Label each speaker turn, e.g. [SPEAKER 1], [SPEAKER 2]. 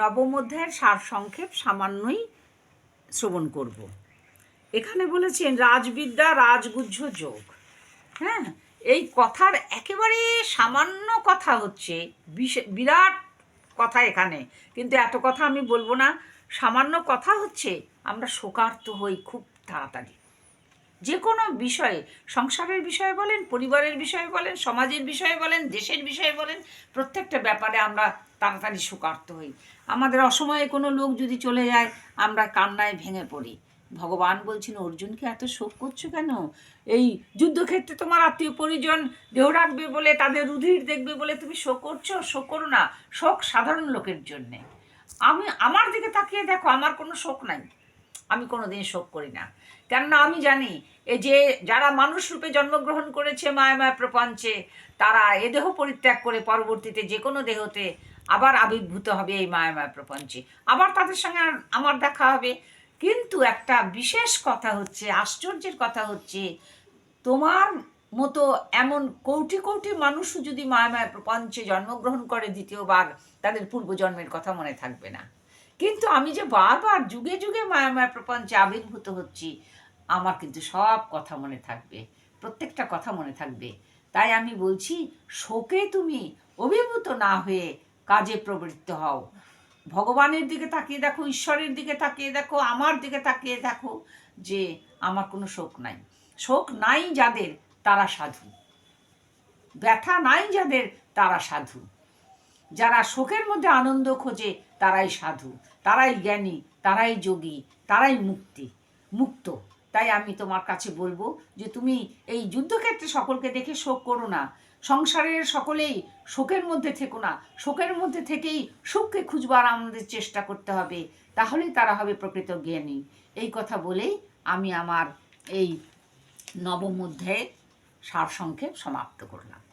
[SPEAKER 1] নবম অধ্যায়ের সারসংক্ষেপ সামান্যই শ্রবণ করব। এখানে বলেছেন, রাজবিদ্যা, রাজগুহ্য যোগ। হ্যাঁ এই কথার একেবারে সামান্য কথা হচ্ছে বিরাট কথা এখানে। কিন্তু এত কথা আমি বলব না, সামান্য কথা হচ্ছে, আমরা শোকার্ত হই খুব তাড়াতাড়ি। যে কোনো বিষয়ে, সংসারের বিষয়ে বলেন, পরিবারের বিষয়ে বলেন, সমাজের বিষয়ে বলেন, দেশের বিষয়ে বলেন, প্রত্যেকটা ব্যাপারে আমরা তাড়াতাড়ি সুকার্ত হই। আমাদের অসময়ে কোনো লোক যদি চলে যায়, আমরা কান্নায় ভেঙে পড়ি। ভগবান বলছেন, অর্জুনকে এত শোক করছ কেন? এই যুদ্ধক্ষেত্রে তোমার আত্মীয় পরিজন দেহ রাখবে বলে, তাদের রুধির দেখবে বলে তুমি শোক করছ? শোক করো না। শোক সাধারণ লোকের জন্যে। আমি আমার দিকে তাকিয়ে দেখো, আমার কোনো শোক নাই। আমি কোনো দিন শোক করি না। কেননা আমি জানি, এ যে যারা মানুষ রূপে জন্মগ্রহণ করেছে মায়াময় প্রপঞ্চে, তারা এ দেহ পরিত্যাগ করে পরবর্তীতে যে কোনো দেহতে আবার আবির্ভূত হবে এই মায়াময় প্রপঞ্চে। আবার তাদের সঙ্গে আমার দেখা হবে। কিন্তু একটা বিশেষ কথা হচ্ছে, আশ্চর্যের কথা হচ্ছে, তোমার মতো এমন কোটি কোটি মানুষও যদি মায়াময় প্রপঞ্চে জন্মগ্রহণ করে দ্বিতীয়বার, তাদের পূর্বজন্মের কথা মনে থাকবে না। কিন্তু আমি যে বারবার যুগে যুগে মায়াময় প্রপঞ্চে আবির্ভূত হচ্ছি, আমার কিন্তু সব কথা মনে থাকবে, প্রত্যেকটা কথা মনে থাকবে। তাই আমি বলছি, শোকে তুমি অভিভূত না হয়ে কাজে প্রবৃত্ত হও। ভগবানের দিকে তাকিয়ে দেখো, ঈশ্বরের দিকে তাকিয়ে দেখো, আমার দিকে তাকিয়ে দেখো যে আমার কোনো শোক নাই। শোক নাই যাদের, তারা সাধু। ব্যথা নাই যাদের, তারা সাধু। যারা শোকের মধ্যে আনন্দ খোঁজে, তারাই সাধু, তারাই জ্ঞানী, তারাই যোগী, তারাই মুক্তি, মুক্ত। তাই আমি তোমার কাছে বলব যে তুমি এই যুদ্ধক্ষেত্রে সকলকে দেখে শোক করো না। সংসারের সকলেই শোকের মধ্যে থেকো না। শোকের মধ্যে থেকেই সুখকে খুঁজবার আমাদের চেষ্টা করতে হবে। তাহলেই তারা হবে প্রকৃত জ্ঞানী। এই কথা বলেই আমি আমার এই নবম অধ্যায়ের সারসংক্ষেপ সমাপ্ত করলাম।